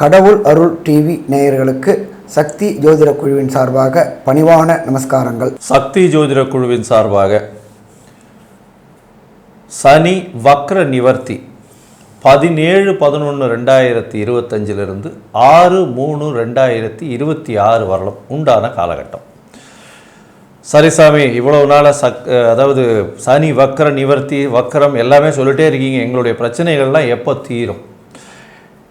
கடவுள் அருள் டிவி நேயர்களுக்கு சக்தி ஜோதிட குழுவின் சார்பாக பணிவான நமஸ்காரங்கள். சக்தி ஜோதிட குழுவின் சார்பாக சனி வக்ர நிவர்த்தி பதினேழு பதினொன்று ரெண்டாயிரத்தி இருபத்தஞ்சிலிருந்து ஆறு மூணு ரெண்டாயிரத்தி இருபத்தி ஆறு வரலாம் உண்டான காலகட்டம். சரி சாமி இவ்வளவு நாளாக சக் அதாவது சனி வக்ர நிவர்த்தி வக்ரம் எல்லாமே சொல்லிட்டே இருக்கீங்க. எங்களுடைய பிரச்சனைகள்லாம் எப்போ தீரும்?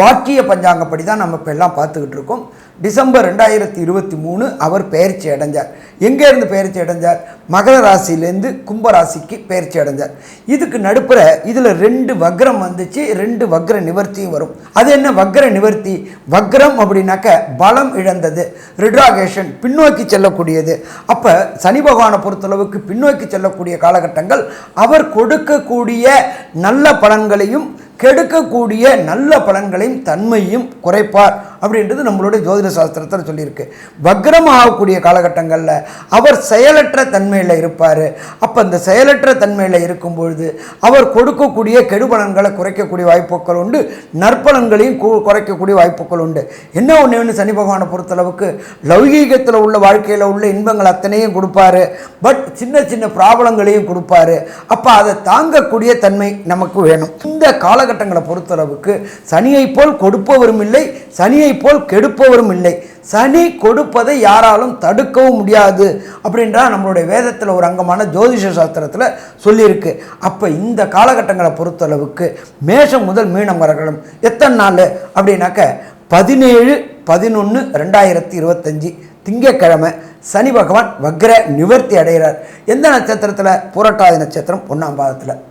வாக்கிய பஞ்சாங்கப்படி தான் நம்ம இப்போ எல்லாம் பார்த்துக்கிட்டு இருக்கோம். டிசம்பர் ரெண்டாயிரத்தி இருபத்தி மூணு அவர் பெயர்ச்சி அடைஞ்சார். எங்கேருந்து பெயர்ச்சி அடைஞ்சார்? மகர ராசியிலேருந்து கும்பராசிக்கு பயிற்சி பெயர்ச்சி அடைஞ்சார். இதுக்கு நடுப்புற இதில் ரெண்டு வக்ரம் வந்துச்சு ரெண்டு வக்ர நிவர்த்தியும் வரும். அது என்ன வக்ர நிவர்த்தி? வக்ரம் அப்படின்னாக்க பலம் இழந்தது ரிட்ராகேஷன் பின்னோக்கி செல்லக்கூடியது. அப்போ சனி பகவானை பொறுத்தளவுக்கு பின்னோக்கி செல்லக்கூடிய காலகட்டங்கள் அவர் கொடுக்கக்கூடிய நல்ல பலன்களையும் கெடுக்கக்கூடிய நல்ல பலன்களையும் தன்மையும் குறைப்பார். அப்படின்றது நம்மளுடைய ஜோதிட சாஸ்திரத்தில் சொல்லியிருக்கு. வக்ரம் ஆகக்கூடிய காலகட்டங்களில் அவர் செயலற்ற தன்மையில் இருப்பார். அப்போ அந்த செயலற்ற தன்மையில் இருக்கும் பொழுது அவர் கொடுக்கக்கூடிய கெடுபலன்களை குறைக்கக்கூடிய வாய்ப்புகள் உண்டு. நற்பலன்களையும் குறைக்கக்கூடிய வாய்ப்புகள் உண்டு. என்ன ஒன்று ஒன்று சனி பகவானை பொறுத்தளவுக்கு லௌகீகத்தில் உள்ள வாழ்க்கையில் உள்ள இன்பங்கள் அத்தனையும் கொடுப்பாரு. பட் சின்ன சின்ன ப்ராப்ளங்களையும் கொடுப்பாரு. அப்போ அதை தாங்கக்கூடிய தன்மை நமக்கு வேணும். இந்த காலகட்டங்களை பொறுத்தளவுக்கு சனியை போல் கொடுப்பவரும் இல்லை சனியை போல் கெடுப்பவரும் இல்லை. சனி கொடுப்பதை யாராலும் தடுக்கவும் முடியாது அப்படின்றா நம்மளுடைய வேதத்தில் ஒரு அங்கமான ஜோதிஷ சாஸ்திரத்தில் சொல்லியிருக்கு. அப்போ இந்த காலகட்டங்களை பொறுத்தளவுக்கு மேஷம் முதல் மீனம் வரகலம் எத்தனை நாள்? அப்படின்னாக்க பதினேழு பதினொன்று ரெண்டாயிரத்தி இருபத்தஞ்சி திங்கட்கிழமை சனி பகவான் வக்ர நிவர்த்தி அடைகிறார். எந்த நட்சத்திரத்தில்? புரட்டாதி நட்சத்திரம் ஒன்றாம் பாதத்தில்.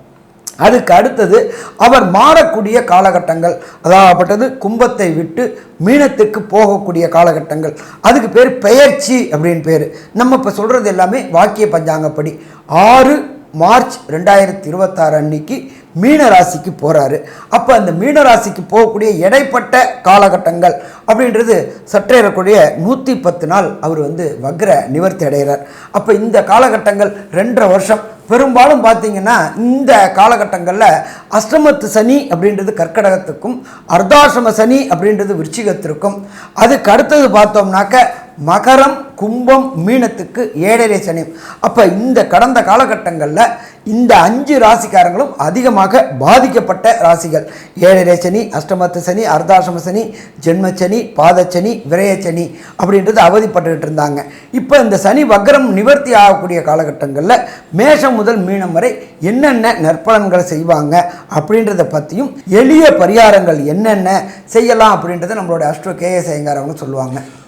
அதுக்கு அடுத்தது அவர் மாறக்கூடிய காலகட்டங்கள். அதாகப்பட்டது கும்பத்தை விட்டு மீனத்துக்கு போகக்கூடிய காலகட்டங்கள். அதுக்கு பேர் பெயர்ச்சி அப்படின்னு பேர். நம்ம இப்போ சொல்கிறது எல்லாமே வாக்கிய பஞ்சாங்கப்படி. ஆறு மார்ச் ரெண்டாயிரத்தி இருபத்தாறு அன்னைக்கு மீன ராசிக்கு போகிறாரு அப்போ அந்த மீன ராசிக்கு போகக்கூடிய இடைப்பட்ட காலகட்டங்கள் அப்படின்றது சற்றேறக்கூடிய நூற்றி பத்து நாள் அவர் வந்து வக்ர நிவர்த்தி அடைகிறார். அப்போ இந்த காலகட்டங்கள் ரெண்டரை வருஷம் பெரும்பாலும் பார்த்தீங்கன்னா இந்த காலகட்டங்களில் அஷ்டமத்து சனி அப்படின்றது கர்க்கடகத்துக்கும் அர்த்தாசிரம சனி அப்படின்றது விருச்சிகத்திற்கும். அதுக்கு அடுத்தது பார்த்தோம்னாக்க மகரம் கும்பம் மீனத்துக்கு ஏழரை சனி. அப்போ இந்த கடந்த காலகட்டங்களில் இந்த அஞ்சு ராசிக்காரங்களும் அதிகமாக பாதிக்கப்பட்ட ராசிகள். ஏழரை சனி அஷ்டமத்து சனி அர்த்தாசிரம சனி ஜென்மச்சனி பாதச்சனி விரயச்சனி அப்படின்றது அவதிப்பட்டுக்கிட்டு இருந்தாங்க. இப்போ இந்த சனி வக்ரம் நிவர்த்தி ஆகக்கூடிய காலகட்டங்களில் மேஷம் முதல் மீனம் வரை என்னென்ன நற்பலன்களை செய்வாங்க அப்படின்றத பற்றியும் எளிய பரிகாரங்கள் என்னென்ன செய்யலாம் அப்படின்றத நம்மளோட அஷ்டோ கேஎஸ் ஐயங்கார் அவங்க சொல்லுவாங்க.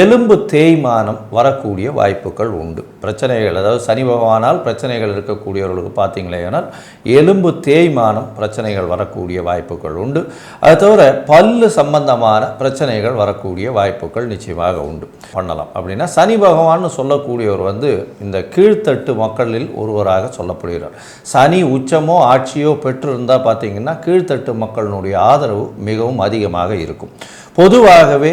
எலும்பு தேய்மானம் வரக்கூடிய வாய்ப்புகள் உண்டு. பிரச்சனைகள் அதாவது சனி பகவானால் பிரச்சனைகள் இருக்கக்கூடியவர்களுக்கு பார்த்தீங்களேனால் எலும்பு தேய்மானம் பிரச்சனைகள் வரக்கூடிய வாய்ப்புகள் உண்டு. அது தவிர பல்லு சம்பந்தமான பிரச்சனைகள் வரக்கூடிய வாய்ப்புகள் நிச்சயமாக உண்டு. பண்ணலாம். அப்படின்னா சனி பகவான்னு சொல்லக்கூடியவர் வந்து இந்த கீழ்த்தட்டு மக்களில் ஒருவராக சொல்லப்படுகிறார். சனி உச்சமோ ஆட்சியோ பெற்றிருந்தால் பார்த்தீங்கன்னா கீழ்த்தட்டு மக்களினுடைய ஆதரவு மிகவும் அதிகமாக இருக்கும். பொதுவாகவே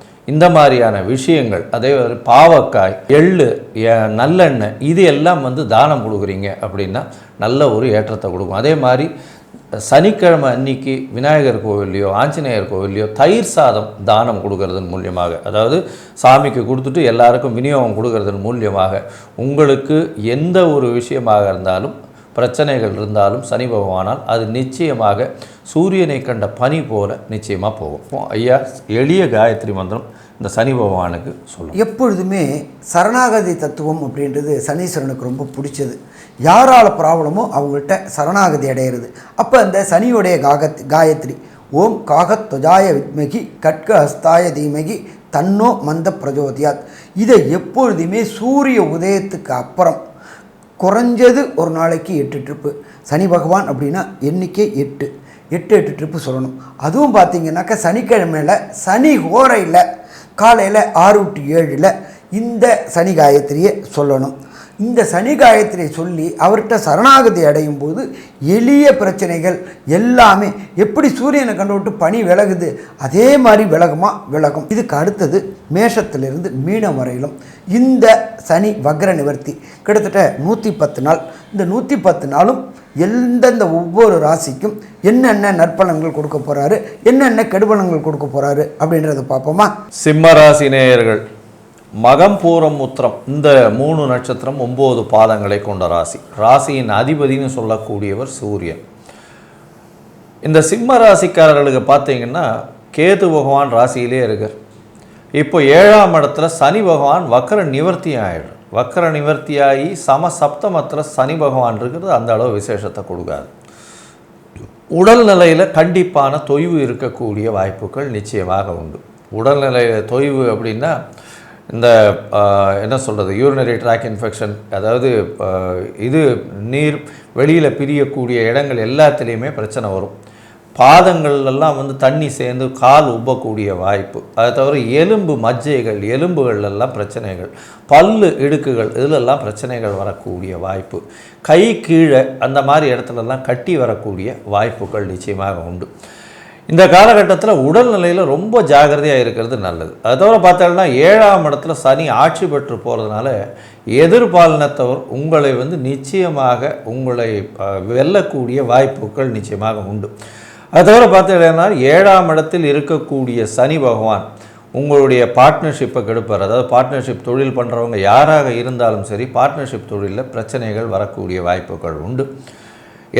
இந்த மாதிரியான விஷயங்கள் அதே மாதிரி பாவக்காய் எள்ளு நல்லெண்ணெய் இது எல்லாம் வந்து தானம் கொடுக்குறீங்க அப்படின்னா நல்ல ஒரு ஏற்றத்தை கொடுக்கும். அதே மாதிரி சனிக்கிழமை அன்னைக்கு விநாயகர் கோவில்லையோ ஆஞ்சநேயர் கோவில்லையோ தயிர் சாதம் தானம் கொடுக்கறதன் மூலியமாக அதாவது சாமிக்கு கொடுத்துட்டு எல்லாருக்கும் விநியோகம் கொடுக்கறதன் மூலியமாக உங்களுக்கு எந்த ஒரு விஷயமாக இருந்தாலும் பிரச்சனைகள் இருந்தாலும் சனி பகவானால் அது நிச்சயமாக சூரியனை கண்ட பனி போல நிச்சயமாக போகும். ஐயா எளிய காயத்ரி மந்திரம் இந்த சனி பகவானுக்கு சொல்லும். எப்பொழுதுமே சரணாகதி தத்துவம் அப்படின்றது சனீஸ்வரனுக்கு ரொம்ப பிடிச்சது. யாரால ப்ராப்ளமோ அவங்கள்ட்ட சரணாகதி அடையிறது. அப்போ அந்த சனியுடைய காகத் காயத்ரி ஓம் காகத் துஜாய வித்மகி கட்க ஹஸ்தாய தீமகி தன்னோ மந்த பிரஜோதியாத். இதை எப்பொழுதுமே சூரிய உதயத்துக்கு அப்புறம் குறைஞ்சது ஒரு நாளைக்கு எட்டு ட்ரிப்பு சனி பகவான் அப்படின்னா எண்ணிக்கை எட்டு. எட்டு எட்டு ட்ரிப்பு சொல்லணும். அதுவும் பார்த்தீங்கன்னாக்கா சனிக்கிழமையில் சனி ஹோரையில் காலையில் ஆறு டு ஏழில் இந்த சனி காயத்ரியை சொல்லணும். இந்த சனி காயத்திரை சொல்லி அவர்கிட்ட சரணாகதி அடையும் போது எளிய பிரச்சனைகள் எல்லாமே எப்படி சூரியனை கண்டு விட்டு பனி விலகுது அதே மாதிரி விலகுமா? விலகும். இதுக்கு அடுத்தது மேஷத்திலிருந்து மீனம் வரையிலும் இந்த சனி வக்ர நிவர்த்தி. கிட்டத்தட்ட நூற்றி பத்து நாள். இந்த நூற்றி பத்து நாளும் எந்தெந்த ஒவ்வொரு ராசிக்கும் என்னென்ன நற்பலன்கள் கொடுக்க போகிறாரு என்னென்ன கெடுபலன்கள் கொடுக்க போகிறாரு அப்படின்றத பார்ப்போமா? சிம்ம ராசி நேயர்கள் மகம் பூரம் உத்திரம். இந்த மூணு நட்சத்திரம் ஒம்பது பாதங்களை கொண்ட ராசி. ராசியின் அதிபதின்னு சொல்லக்கூடியவர் சூரியன். இந்த சிம்ம ராசிக்காரர்களுக்கு பார்த்தீங்கன்னா கேது பகவான் ராசியிலே இருக்கார். இப்போ ஏழாம் இடத்துல சனி பகவான் வக்கர நிவர்த்தி ஆயிடும் வக்கர நிவர்த்தியாகி சம சப்தமத்தில் சனி பகவான் இருக்கிறது அந்த அளவு விசேஷத்தை கொடுக்காது. உடல் நிலையில் கண்டிப்பான தொய்வு இருக்கக்கூடிய வாய்ப்புகள் நிச்சயமாக உண்டு. உடல்நிலையில் தொய்வு அப்படின்னா இந்த என்ன சொல்கிறது யூரினரி ட்ராக் இன்ஃபெக்ஷன் அதாவது இது நீர் வெளியில் பிரியக்கூடிய இடங்கள் எல்லாத்துலேயுமே பிரச்சனை வரும். பாதங்கள்லாம் வந்து தண்ணி சேர்ந்து கால் உப்பக்கூடிய வாய்ப்பு. அதை தவிர எலும்பு மஜ்ஜைகள் எலும்புகள்லாம் பிரச்சனைகள். பல்லு இடுக்குகள் இதிலெல்லாம் பிரச்சனைகள் வரக்கூடிய வாய்ப்பு. கை கீழே அந்த மாதிரி இடத்துலலாம் கட்டி வரக்கூடிய வாய்ப்புகள் நிச்சயமாக உண்டு. இந்த காலகட்டத்தில் உடல்நிலையில் ரொம்ப ஜாகிரதையாக இருக்கிறது நல்லது. அது தவிர பார்த்தோம்னா ஏழாம் இடத்துல சனி ஆட்சி பெற்று போகிறதுனால எதிர்பாலினத்தவர் உங்களை வந்து நிச்சயமாக உங்களை வெல்லக்கூடிய வாய்ப்புகள் நிச்சயமாக உண்டு. அது தவிர பார்த்தீங்கன்னா ஏழாம் இடத்தில் இருக்கக்கூடிய சனி பகவான் உங்களுடைய பார்ட்னர்ஷிப்பை கெடுப்பார். அதாவது பார்ட்னர்ஷிப் தொழில் பண்ணுறவங்க யாராக இருந்தாலும் சரி பார்ட்னர்ஷிப் தொழிலில் பிரச்சனைகள் வரக்கூடிய வாய்ப்புகள் உண்டு.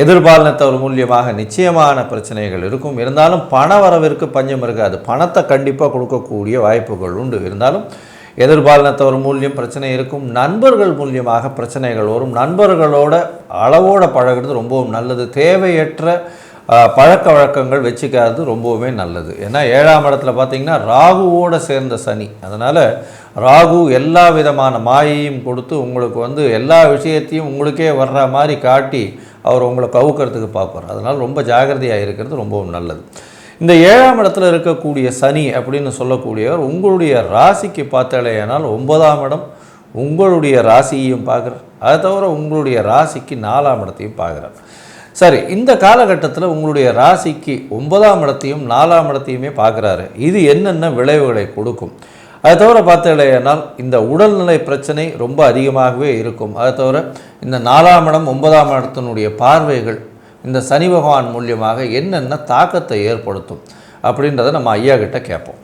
எதிர்பாலினத்தவர் மூலியமாக நிச்சயமான பிரச்சனைகள் இருக்கும். இருந்தாலும் பண வரவிற்கு பஞ்சம் இருக்காது. பணத்தை கண்டிப்பாக கொடுக்கக்கூடிய வாய்ப்புகள் உண்டு. இருந்தாலும் எதிர்பாலினத்தவர் மூலியம் பிரச்சனை இருக்கும். நண்பர்கள் மூலியமாக பிரச்சனைகள் வரும். நண்பர்களோட அளவோட பழகிறது ரொம்பவும் நல்லது. தேவையற்ற பழக்க வழக்கங்கள் வச்சுக்காதது ரொம்பவுமே நல்லது. ஏன்னா ஏழாம் இடத்துல பார்த்தீங்கன்னா ராகுவோட சேர்ந்த சனி. அதனால் ராகு எல்லா விதமான மாயையும் கொடுத்து உங்களுக்கு வந்து எல்லா விஷயத்தையும் உங்களுக்கே வர்ற மாதிரி காட்டி அவர் உங்களை கவுக்கிறதுக்கு பார்ப்பார். அதனால் ரொம்ப ஜாகிரதையாக இருக்கிறது ரொம்பவும் நல்லது. இந்த ஏழாம் இடத்துல இருக்கக்கூடிய சனி அப்படின்னு சொல்லக்கூடியவர் உங்களுடைய ராசிக்கு பார்த்தாலேயானால் ஒன்பதாம் இடம் உங்களுடைய ராசியையும் பார்க்குறார். அதை தவிர உங்களுடைய ராசிக்கு நாலாம் இடத்தையும் பார்க்குறார். சரி இந்த காலகட்டத்தில் உங்களுடைய ராசிக்கு ஒன்பதாம் இடத்தையும் நாலாம் இடத்தையுமே பார்க்குறாரு. இது என்னென்ன விளைவுகளை கொடுக்கும்? அதை தவிர பார்த்தீங்கன்னா இந்த உடல்நிலை பிரச்சனை ரொம்ப அதிகமாகவே இருக்கும். அதை தவிர இந்த நாலாம் இடம் ஒன்பதாம் இடத்தினுடைய பார்வைகள் இந்த சனி பகவான் மூலியமாக என்னென்ன தாக்கத்தை ஏற்படுத்தும் அப்படின்றத நம்ம ஐயா கிட்ட கேட்போம்.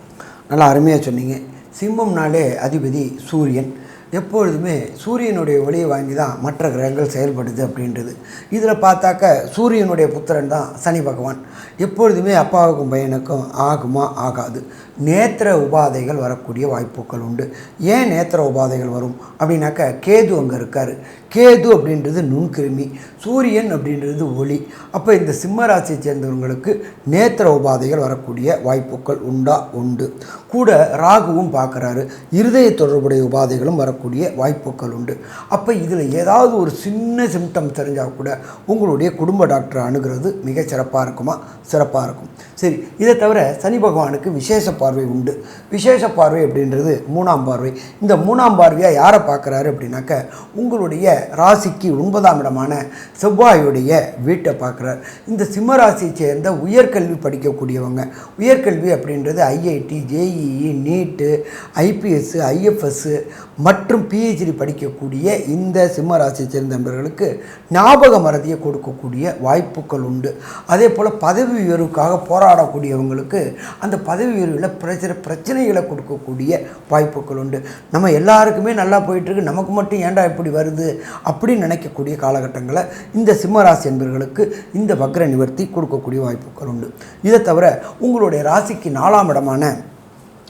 நல்லா அருமையாக சொன்னீங்க. சிம்மம்னாலே அதிபதி சூரியன். எப்பொழுதுமே சூரியனுடைய ஒளியை வாங்கி தான் மற்ற கிரகங்கள் செயல்படுது அப்படின்றது. இதில் பார்த்தாக்க சூரியனுடைய புத்திரன் தான் சனி பகவான். எப்பொழுதுமே அப்பாவுக்கும் பையனுக்கும் ஆகுமா ஆகாது. நேத்திர உபாதைகள் வரக்கூடிய வாய்ப்புகள் உண்டு. ஏன் நேத்திர உபாதைகள் வரும்? அப்படின்னாக்க கேது அங்கே இருக்கார். கேது அப்படின்றது நுண்கிருமி சூரியன் அப்படின்றது ஒளி. அப்போ இந்த சிம்மராசியை சேர்ந்தவங்களுக்கு நேத்திர உபாதைகள் வரக்கூடிய வாய்ப்புகள் உண்டா? உண்டு. கூட ராகுவும் பார்க்குறாரு. இருதய தொடர்புடைய உபாதைகளும் வரக்கூடிய வாய்ப்புகள் உண்டு. அப்போ இதில் ஏதாவது ஒரு சின்ன சிம்டம் தெரிஞ்சால் கூட உங்களுடைய குடும்ப டாக்டரை அணுகிறது மிக சிறப்பாக இருக்குமா? சிறப்பாக இருக்கும். சரி இதை தவிர சனி பகவானுக்கு விசேஷ பார்வை உண்டு. விசேஷ பார்வை அப்படின்றது மூணாம் பார்வை. இந்த மூணாம் பார்வையாக யாரை பார்க்குறாரு அப்படின்னாக்க உங்களுடைய ராசிக்கு ஒன்பதாம் இடமான செவ்வாயுடைய வீட்டை பார்க்குறார். இந்த சிம்ம ராசியை சேர்ந்த உயர்கல்வி படிக்கக்கூடியவங்க. உயர்கல்வி அப்படின்றது IIT JEE NEET IPS IFS மற்றும் பிஹெச்டி படிக்கக்கூடிய இந்த சிம்ம ராசியை சேர்ந்த நண்பர்களுக்கு ஞாபக மறதியை கொடுக்கக்கூடிய வாய்ப்புகள் உண்டு. அதே போல் பதவி உயர்வுக்காக போராடக்கூடியவங்களுக்கு அந்த பதவி உயர்வில் பிரச்சனை பிரச்சனைகளை கொடுக்கக்கூடிய வாய்ப்புகள் உண்டு. நம்ம எல்லாருக்குமே நல்லா போயிட்டுருக்கு. நமக்கு மட்டும் ஏன்டா இப்படி வருது? அப்படின்னு நினைக்கக்கூடிய காலகட்டங்களை இந்த சிம்மராசி என்பவர்களுக்கு இந்த வக்ர நிவர்த்தி கொடுக்கக்கூடிய வாய்ப்புகள் உண்டு. இதை தவிர உங்களுடைய ராசிக்கு நாலாம் இடமான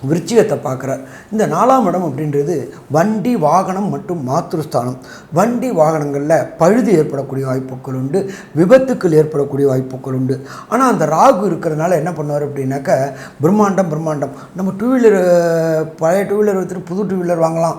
விருச்சிகத்தை பார்க்குறார். இந்த நாலாம் இடம் அப்படின்றது வண்டி வாகனம் மற்றும் மாத்திருஸ்தானம் வண்டி வாகனங்களில் பழுது ஏற்படக்கூடிய வாய்ப்புகள் உண்டு விபத்துக்கள் ஏற்படக்கூடிய வாய்ப்புகள் உண்டு. ஆனால் அந்த ராகு இருக்கிறதுனால என்ன பண்ணுவார் அப்படின்னாக்க பிரம்மாண்டம் பிரம்மாண்டம். நம்ம டூ வீலர் பழைய டூ வீலர் விற்றுட்டு புது டூ வீலர் வாங்கலாம்.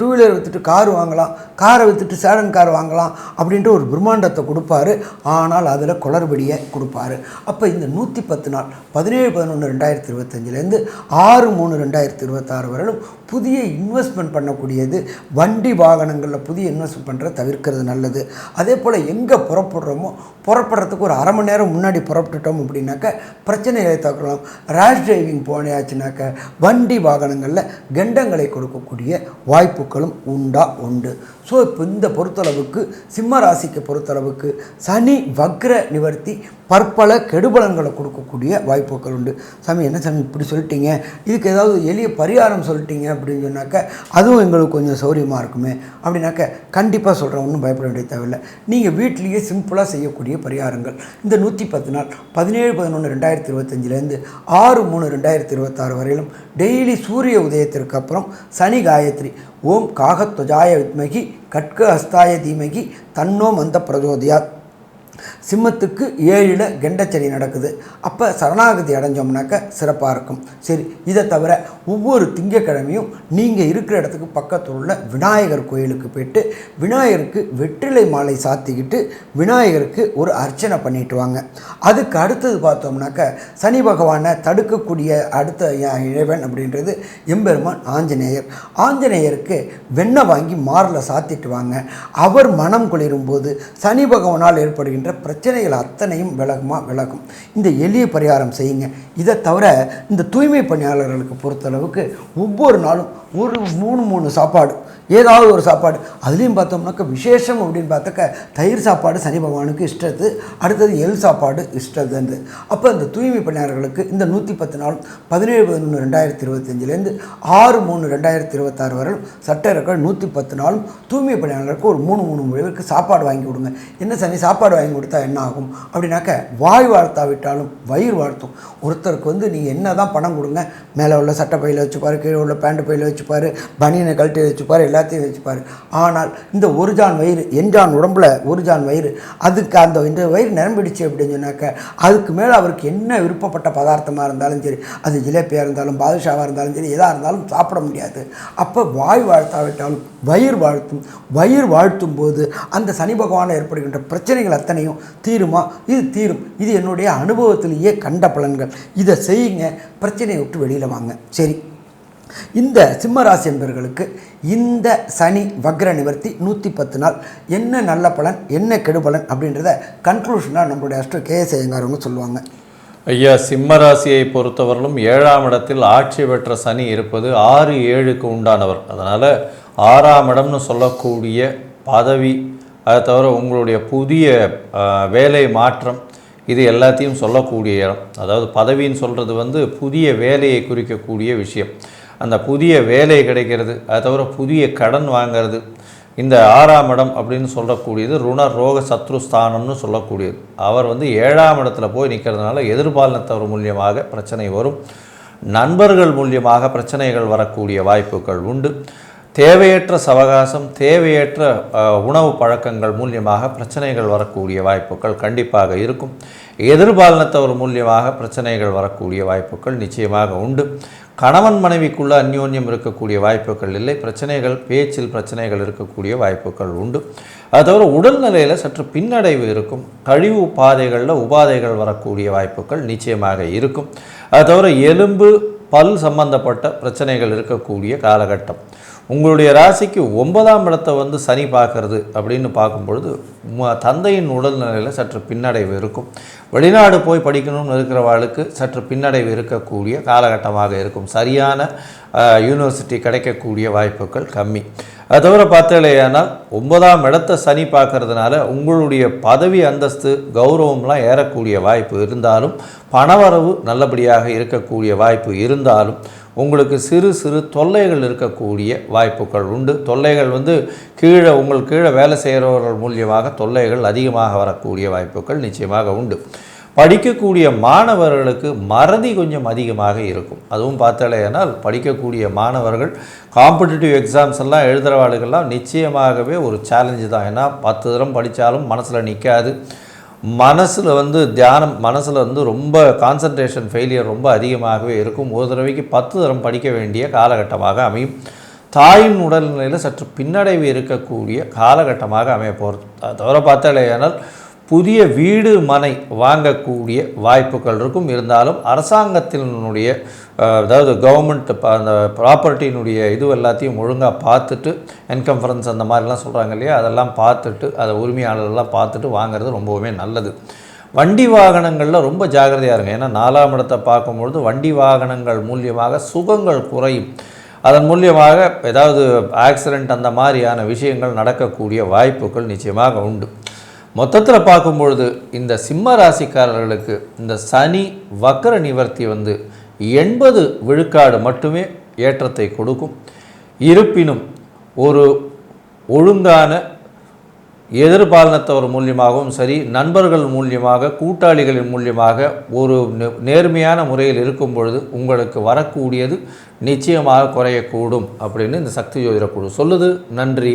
டூ வீலர் விற்றுட்டு கார் வாங்கலாம். காரை விற்றுட்டு சேடன் கார் வாங்கலாம் அப்படின்ற ஒரு பிரம்மாண்டத்தை கொடுப்பாரு. ஆனால் அதில் குளறுபடியை கொடுப்பாரு. அப்போ இந்த நூற்றி பத்து நாள் பதினேழு பதினொன்று ரெண்டாயிரத்தி இருபத்தஞ்சிலேருந்து ஆறு ஆறு மூணு ரெண்டாயிரத்தி இருபத்தாறு வரையிலும் புதிய இன்வெஸ்ட்மெண்ட் பண்ணக்கூடியது. வண்டி வாகனங்களில் புதிய இன்வெஸ்ட்மெண்ட் பண்ணுறத தவிர்க்கிறது நல்லது. அதே போல் எங்கே புறப்படுறோமோ புறப்படுறதுக்கு ஒரு அரை மணி நேரம் முன்னாடி புறப்பட்டுட்டோம் அப்படின்னாக்க பிரச்சனைகளை தவிர்க்கலாம் ரேஷ் டிரைவிங் போனையாச்சுனாக்க வண்டி வாகனங்களில் கெண்டங்களை கொடுக்கக்கூடிய வாய்ப்புகளும் உண்டா உண்டு. ஸோ இப்போ இந்த பொறுத்தளவுக்கு சிம்ம ராசிக்கு பொறுத்தளவுக்கு சனி வக்ர நிவர்த்தி பற்பல கெடுபலன்களை கொடுக்கக்கூடிய வாய்ப்புகள் உண்டு. சாமி என்ன சாமி இப்படி சொல்லிட்டீங்க? இதுக்கு ஏதாவது எளிய பரிகாரம் சொல்லிட்டீங்க அப்படின்னு சொன்னாக்க அதுவும் எங்களுக்கு கொஞ்சம் சௌரியமாக இருக்குமே. அப்படின்னாக்க கண்டிப்பாக சொல்கிறேன் ஒன்றும் பயப்பட வேண்டிய தேவையில்லை. நீங்கள் வீட்லேயே சிம்பிளாக செய்யக்கூடிய பரிகாரங்கள். இந்த நூற்றி பத்து நாள் பதினேழு பதினொன்று ரெண்டாயிரத்தி இருபத்தஞ்சிலேருந்து ஆறு மூணு ரெண்டாயிரத்தி இருபத்தாறு வரையிலும் டெய்லி சூரிய உதயத்திற்கு அப்புறம் சனி காயத்ரி. ஓம் காகத்வஜாய வித்மகி. கட்க ஹஸ்தாய தீமகி தன்னோ மந்த பிரஜோதியாத் சிம்மத்துக்கு ஏழில் கெண்டச்சனி நடக்குது. அப்போ சரணாகதி அடைஞ்சோம்னாக்க சிறப்பாக இருக்கும். சரி இதை தவிர ஒவ்வொரு திங்கக்கிழமையும் நீங்கள் இருக்கிற இடத்துக்கு பக்கத்தில் உள்ள விநாயகர் கோயிலுக்கு போயிட்டு விநாயகருக்கு வெற்றிலை மாலை சாத்திக்கிட்டு விநாயகருக்கு ஒரு அர்ச்சனை பண்ணிட்டு வாங்க. அதுக்கு அடுத்தது பார்த்தோம்னாக்க சனி பகவானை தடுக்கக்கூடிய அடுத்த இறைவன் அப்படின்றது எம்பெருமான் ஆஞ்சநேயர். ஆஞ்சநேயருக்கு வெண்ணெய் வாங்கி மாரில் சாத்திட்டு வாங்க. அவர் மனம் குளிரும் போது சனி பகவானால் ஏற்படுகின்ற பிரச்சனைகள் அத்தனையும் விலகுமா? விலகும். இந்த எளிய பரிகாரம் செய்யுங்க. இதை தவிர இந்த தூய்மை பணியாளர்களுக்கு பொறுத்தளவுக்கு ஒவ்வொரு நாளும் ஒரு மூணு மூணு சாப்பாடு ஏதாவது ஒரு சாப்பாடு. அதுலேயும் பார்த்தோம்னாக்க விசேஷம் அப்படின்னு பார்த்தாக்க தயிர் சாப்பாடு சனி பகவானுக்கு இஷ்டத்து அடுத்தது எள் சாப்பாடு இஷ்டது அப்போ இந்த தூய்மை பணியாளர்களுக்கு இந்த நூற்றி பத்து நாள் பதினேழு பதினொன்று ரெண்டாயிரத்தி இருபத்தஞ்சிலேருந்து ஆறு மூணு ரெண்டாயிரத்தி இருபத்தாறு வரை சட்டரக்கள் நூற்றி பத்து நாளும் தூய்மை பணியாளர்களுக்கு ஒரு மூணு மூணு முடிவுக்கு சாப்பாடு வாங்கி கொடுங்க. என்ன சனி சாப்பாடு வாங்கி கொடுத்தா என்ன ஆகும்? அப்படின்னாக்க வாய் வாழ்த்தாவிட்டாலும் வயிறு வாழ்த்தும் ஒருத்தருக்கு வந்து நீங்கள் என்ன தான் பணம் கொடுங்க மேலே உள்ள சட்டை பையில் வச்சுப்பார் கீழே உள்ள பேண்ட் பையில் வச்சுப்பார் பனியனை கழட்டி வச்சுப்பார் எல்லாம் எல்லாத்தையும் வச்சுப்பார் ஆனால் இந்த ஒரு ஜான் வயிறு என்ஜான் உடம்புல ஒரு ஜான் வயிறு அதுக்கு அந்த இந்த வயிறு நிரம்பிடுச்சு அப்படின்னு சொன்னாக்க அதுக்கு மேலே அவருக்கு என்ன விருப்பப்பட்ட பதார்த்தமாக இருந்தாலும் சரி அது ஜிலேபியாக இருந்தாலும் பாதுஷாவாக இருந்தாலும் சரி எதாக இருந்தாலும் சாப்பிட முடியாது. அப்போ வாய் வாழ்த்தாவிட்டாலும் வயிறு வாழ்த்தும் வயிறு வாழ்த்தும் போது அந்த சனி பகவானை ஏற்படுகின்ற பிரச்சனைகள் அத்தனையும் தீருமா? இது தீரும். இது என்னுடைய அனுபவத்திலேயே கண்ட பலன்கள். இதை செய்யுங்க. பிரச்சனையை விட்டு வெளியில் வாங்க. சரி. இந்த சிம்மராசி என்பவர்களுக்கு இந்த சனி வக்ர நிவர்த்தி நூற்றி பத்து நாள். என்ன நல்ல பலன் என்ன கெடுபலன் அப்படின்றத கன்க்ளூஷனாக நம்மளுடைய அஷ்ட கேஎஸ் ஐயங்காரவங்க சொல்லுவாங்க. ஐயா சிம்மராசியை பொறுத்தவரையிலும் ஏழாம் இடத்தில் ஆட்சி பெற்ற சனி இருப்பது ஆறு ஏழுக்கு உண்டானவர். அதனால் ஆறாம் இடம்னு சொல்லக்கூடிய பதவி அதை தவிர உங்களுடைய புதிய வேலை மாற்றம் இது எல்லாத்தையும் சொல்லக்கூடிய இடம். அதாவது பதவின்னு சொல்கிறது வந்து புதிய வேலையை குறிக்கக்கூடிய விஷயம். அந்த புதிய வேலை கிடைக்கிறது. அதை தவிர புதிய கடன் வாங்கிறது. இந்த ஆறாம் இடம் அப்படின்னு சொல்லக்கூடியது ருண ரோக சத்ருஸ்தானம்னு சொல்லக்கூடியது. அவர் வந்து ஏழாம் இடத்துல போய் நிற்கிறதுனால எதிர்பாலினத்தவர் மூலியமாக பிரச்சனை வரும். நண்பர்கள் மூலியமாக பிரச்சனைகள் வரக்கூடிய வாய்ப்புகள் உண்டு. தேவையற்ற சவகாசம் தேவையற்ற உணவு பழக்கங்கள் மூலியமாக பிரச்சனைகள் வரக்கூடிய வாய்ப்புகள் கண்டிப்பாக இருக்கும். எதிர்பாலினத்தவர் மூலியமாக பிரச்சனைகள் வரக்கூடிய வாய்ப்புகள் நிச்சயமாக உண்டு. கணவன் மனைவிக்குள்ள அந்யோன்யம் இருக்கக்கூடிய வாய்ப்புகள் இல்லை. பிரச்சனைகள் பேச்சில் பிரச்சனைகள் இருக்கக்கூடிய வாய்ப்புகள் உண்டு. அது தவிர உடல்நிலையில் சற்று பின்னடைவு இருக்கும். கழிவு பாதைகளில் உபாதைகள் வரக்கூடிய வாய்ப்புகள் நிச்சயமாக இருக்கும். அது தவிர எலும்பு பல் சம்பந்தப்பட்ட பிரச்சனைகள் இருக்கக்கூடிய காலகட்டம். உங்களுடைய ராசிக்கு ஒன்பதாம் இடத்தை வந்து சனி பார்க்கறது அப்படின்னு பார்க்கும்பொழுது தந்தையின் உடல்நிலையில் சற்று பின்னடைவு இருக்கும். வெளிநாடு போய் படிக்கணும்னு இருக்கிறவாளுக்கு சற்று பின்னடைவு இருக்கக்கூடிய காலகட்டமாக இருக்கும். சரியான யூனிவர்சிட்டி கிடைக்கக்கூடிய வாய்ப்புகள் கம்மி. அது தவிர பார்த்தாலேயானால் ஒன்பதாம் இடத்தை சனி பார்க்கறதுனால உங்களுடைய பதவி அந்தஸ்து கௌரவம்லாம் ஏறக்கூடிய வாய்ப்பு இருந்தாலும் பணவரவு நல்லபடியாக இருக்கக்கூடிய வாய்ப்பு இருந்தாலும் உங்களுக்கு சிறு சிறு தொல்லைகள் இருக்கக்கூடிய வாய்ப்புகள் உண்டு. தொல்லைகள் வந்து கீழே உங்கள் கீழே வேலை செய்கிறவர்கள் மூலியமாக தொல்லைகள் அதிகமாக வரக்கூடிய வாய்ப்புகள் நிச்சயமாக உண்டு. படிக்கக்கூடிய மாணவர்களுக்கு மறதி கொஞ்சம் அதிகமாக இருக்கும். அதுவும் பார்த்தாலேனால் படிக்கக்கூடிய மாணவர்கள் காம்படிட்டிவ் எக்ஸாம்ஸ் எல்லாம் எழுதுகிறவாளுகள்லாம் நிச்சயமாகவே ஒரு சேலஞ்சு தான். ஏன்னா பத்து தரம் படித்தாலும் மனசில் நிற்காது மனசில் வந்து தியானம் மனசில் வந்து ரொம்ப கான்சன்ட்ரேஷன் ஃபெயிலியர் ரொம்ப அதிகமாகவே இருக்கும். ஒரு தடவைக்கு பத்து தரம் படிக்க வேண்டிய காலகட்டமாக அமையும். தாயின் உடல்நிலையில் சற்று பின்னடைவு இருக்கக்கூடிய காலகட்டமாக அமைய போகிறது தவிர பார்த்தாலேயானால் புதிய வீடு மனை வாங்கக்கூடிய வாய்ப்புகள் இருக்கும். இருந்தாலும் அரசாங்கத்தினுடைய அதாவது கவர்மெண்ட் அந்த ப்ராப்பர்ட்டியினுடைய இது எல்லாத்தையும் ஒழுங்காக பார்த்துட்டு என்கம்ஃபரன்ஸ் அந்த மாதிரிலாம் சொல்கிறாங்க இல்லையா? அதெல்லாம் பார்த்துட்டு அதை உரிமையாளர்லாம் பார்த்துட்டு வாங்குறது ரொம்பவுமே நல்லது. வண்டி வாகனங்களில் ரொம்ப ஜாக்கிரதையாக இருங்க. ஏன்னா நாலாம் இடத்தை பார்க்கும்பொழுது வண்டி வாகனங்கள் மூலியமாக சுகங்கள் குறையும். அதன் மூலியமாக ஏதாவது ஆக்சிடெண்ட் அந்த மாதிரியான விஷயங்கள் நடக்கக்கூடிய வாய்ப்புகள் நிச்சயமாக உண்டு. மொத்தத்தில் பார்க்கும்பொழுது இந்த சிம்ம ராசிக்காரர்களுக்கு இந்த சனி வக்கர நிவர்த்தி வந்து எண்பது விழுக்காடு மட்டுமே ஏற்றத்தை கொடுக்கும். இருப்பினும் ஒரு ஒழுங்கான எதிர்பாலனத்தவர் மூலியமாகவும் சரி நண்பர்கள் மூலியமாக கூட்டாளிகளின் மூலியமாக ஒரு நே- நேர்மையான முறையில் இருக்கும் பொழுது உங்களுக்கு வரக்கூடியது நிச்சயமாக குறையக்கூடும் அப்படின்னு இந்த சக்தி ஜோதிட குழு சொல்லுது. நன்றி.